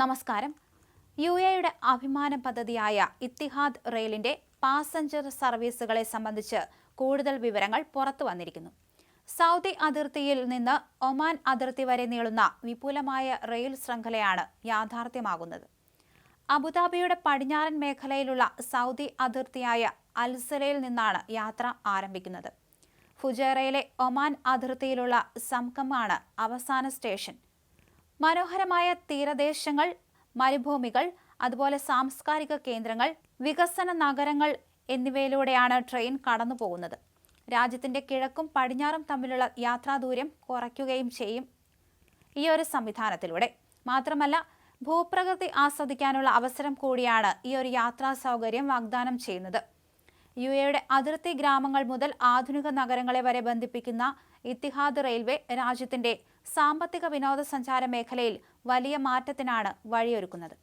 നമസ്കാരം. യു എയുടെ അഭിമാന പദ്ധതിയായ ഇത്തിഹാദ് റെയിലിന്റെ പാസഞ്ചർ സർവീസുകളെ സംബന്ധിച്ച് കൂടുതൽ വിവരങ്ങൾ പുറത്തു വന്നിരിക്കുന്നു. സൗദി അതിർത്തിയിൽ നിന്ന് ഒമാൻ അതിർത്തി വരെ നീളുന്ന വിപുലമായ റെയിൽ ശൃംഖലയാണ് യാഥാർത്ഥ്യമാകുന്നത്. അബുദാബിയുടെ പടിഞ്ഞാറൻ മേഖലയിലുള്ള സൗദി അതിർത്തിയായ അൽസലയിൽ നിന്നാണ് യാത്ര ആരംഭിക്കുന്നത്. ഫുജേറയിലെ ഒമാൻ അതിർത്തിയിലുള്ള സംകമാണ് അവസാന സ്റ്റേഷൻ. മനോഹരമായ തീരദേശങ്ങൾ മരുഭൂമികൾ അതുപോലെ സാംസ്കാരിക കേന്ദ്രങ്ങൾ വികസന നഗരങ്ങൾ എന്നിവയിലൂടെയാണ് ട്രെയിൻ കടന്നു പോകുന്നത് രാജ്യത്തിന്റെ കിഴക്കും പടിഞ്ഞാറും തമ്മിലുള്ള യാത്രാദൂരം കുറയ്ക്കുകയും ചെയ്യും ഈ ഒരു സംവിധാനത്തിലൂടെ. മാത്രമല്ല ഭൂപ്രകൃതി ആസ്വദിക്കാനുള്ള അവസരം കൂടിയാണ് ഈ ഒരു യാത്രാ സൗകര്യം വാഗ്ദാനം ചെയ്യുന്നത്. യു എയുടെ അതിർത്തി ഗ്രാമങ്ങൾ മുതൽ ആധുനിക നഗരങ്ങളെ വരെ ബന്ധിപ്പിക്കുന്ന ഇത്തിഹാദ് റെയിൽവേ രാജ്യത്തിന്റെ സാമ്പത്തിക വിനോദസഞ്ചാര മേഖലയിൽ വലിയ മാറ്റത്തിനാണ് വഴിയൊരുക്കുന്നത്.